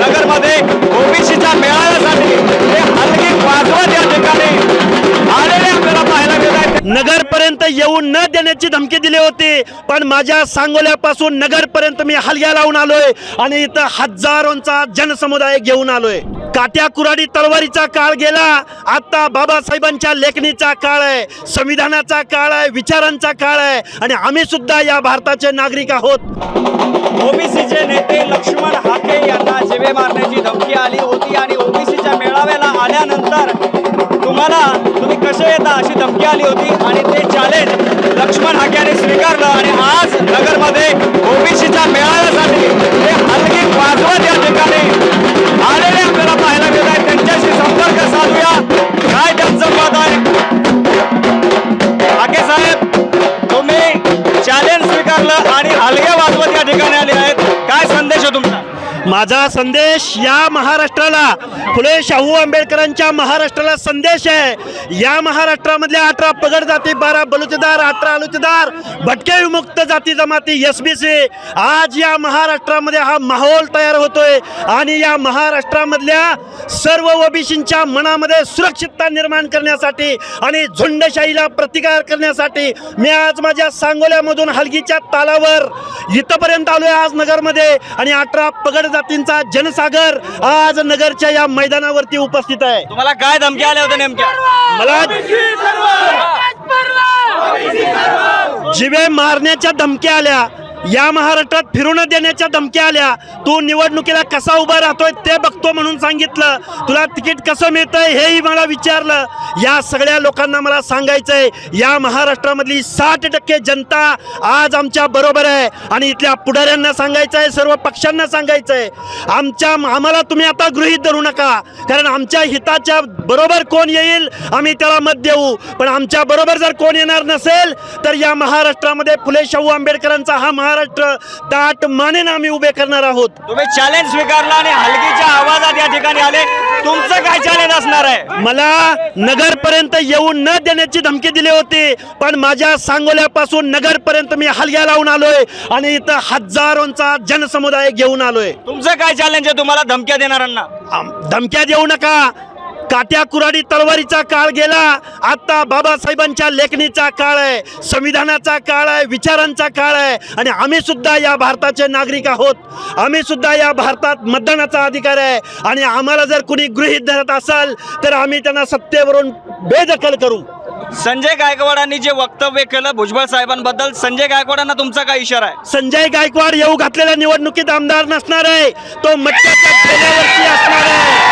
नगरमध्ये ओबीसीच्या मेळाव्यासाठी ते हलगी वाजवत या ठिकाणी आलेले आपल्याला पाहायला मिळत नगरपर्यंत येऊन न देण्याची धमकी दिली होती पण माझ्या सांगोल्यापासून नगरपर्यंत मी हलग्या लावून आलोय आणि इथं हजारोंचा जनसमुदाय घेऊन आलोय. काट्या कुराडी तलवारीचा काळ गेला आता बाबासाहेबांच्या लेखणीचा काळ आहे संविधानाचा काळ आहे विचारांचा काळ आहे आणि आम्ही सुद्धा या भारताचे नागरिक आहोत. ओबीसीचे नेते लक्ष्मण धमकी आली होती आणि ओबीसीच्या मेळाव्याला आल्यानंतर तुम्हाला तुम्ही कसे येता अशी धमकी आली होती आणि ते चॅलेंज लक्ष्मण हाक्याने स्वीकारलं आणि आज नगरमध्ये ओबीसीच्या मेळाव्यासाठी ते हलगी वाजवत या ठिकाणी आलेले आपल्याला पाहायला मिळत आहेत त्यांच्याशी संपर्क साधूया. काय त्यांचं मत आहे? हाके साहेब तुम्ही चॅलेंज स्वीकारलं आणि हलगे वाजवत या ठिकाणी आले आहे. माझा संदेश या महाराष्ट्राला फुले शाहू आंबेडकरांच्या महाराष्ट्राला संदेश आहे. या महाराष्ट्रामधल्या अठरा पगड जाती बारा बलुतेदार अठरा अलुतेदार भटके विमुक्त जाती जमाती एस बी सी. आज या महाराष्ट्रामध्ये हा माहोल तयार होतोय आणि या महाराष्ट्रामधल्या सर्व ओबीसींच्या मनामध्ये सुरक्षितता निर्माण करण्यासाठी आणि झुंडशाहीला प्रतिकार करण्यासाठी मी आज माझ्या सांगोल्यामधून हलगीच्या तालावर इथपर्यंत आलोय आज नगरमध्ये आणि अठरा पगड जातींचा जनसागर आज नगरच्या या मैदानावरती उपस्थित आहे. तुम्हाला काय धमकी आल्या होत्या नेमक्या? मला जिवे मारण्याच्या धमक्या आल्या. या महाराष्ट्रात फिरू न देण्याच्या धमक्या आल्या. तू निवडणुकीला कसा उभा राहतोय ते बघतो म्हणून सांगितलं. तुला तिकीट कसं मिळतंय हेही मला विचारलं. या सगळ्या लोकांना मला सांगायचंय या महाराष्ट्रामधली साठ टक्के जनता आज आमच्या बरोबर आहे. आणि इथल्या पुढाऱ्यांना सांगायचं आहे सर्व पक्षांना सांगायचं आहे आमच्या आम्हाला तुम्ही आता गृहीत धरू नका. कारण आमच्या हिताच्या बरोबर कोण येईल आम्ही त्याला मत देऊ. पण आमच्या बरोबर जर कोण येणार नसेल तर या महाराष्ट्रामध्ये फुले शाहू आंबेडकरांचा हा महाराष्ट्र दाट मानेनं आम्ही उभे करणार आहोत. तुम्ही चॅलेंज स्वीकारला आणि हलगीच्या आवाजात या ठिकाणी आले. तुमचं काय चॅलेंज असणार आहे? मला नगरपर्यंत येऊन न देण्याची धमकी दिली होती पण माझ्या सांगोल्यापासून नगरपर्यंत मी हलग्या लावून आलोय आणि इथं हजारोंचा जनसमुदाय घेऊन आलोय. तुमचं काय चॅलेंज आहे? तुम्हाला धमक्या देणाऱ्यांना. आम- धमक्या देऊ नका. काट्या कुराडी तलवारीचा काळ गेला. आता बाबासाहेबांच्या लेखणीचा काळ आहे संविधानाचा काळ आहे विचारांचा काळ आहे. आणि आम्ही सुद्धा या भारताचे नागरिक आहोत. आम्ही सुद्धा या भारतात मतदानाचा अधिकार आहे. आणि आम्हाला जर कुणी गृहीत धरत असाल तर आम्ही त्यांना सत्तेवरून बेदखल करू. संजय गायकवाडांनी जे वक्तव्य केलं भुजबळ साहेबांबद्दल संजय गायकवाडांना तुमचा काय इशारा आहे? संजय गायकवाड येऊ घातलेल्या निवडणुकीत आमदार नसणार आहे. तो मटक्याच्या असणार आहे.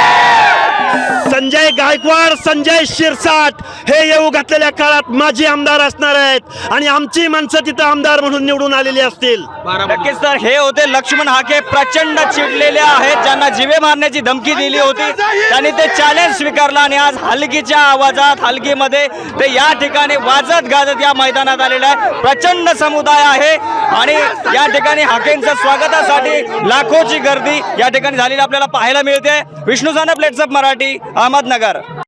संजय गायकवाड संजय शिरसाट हे येऊ घातलेल्या काळात माजी आमदार असणार आहेत आणि आमची माणसं तिथं आमदार म्हणून निवडून आलेली असतील. नक्कीच तर हे होते लक्ष्मण हाके प्रचंड चिडलेले आहेत ज्यांना जिवे मारण्याची धमकी दिली होती. त्यांनी ते चॅलेंज स्वीकारला आणि आज हलकीच्या आवाजात हलकीमध्ये ते या ठिकाणी वाजत गाजत या मैदानात आलेलं आहे. प्रचंड समुदाय आहे आणि या ठिकाणी हाकेंच्या स्वागतासाठी लाखोची गर्दी या ठिकाणी झालेली आपल्याला पाहायला मिळते. Vishnu plates plates up Marathi Ahmednagar.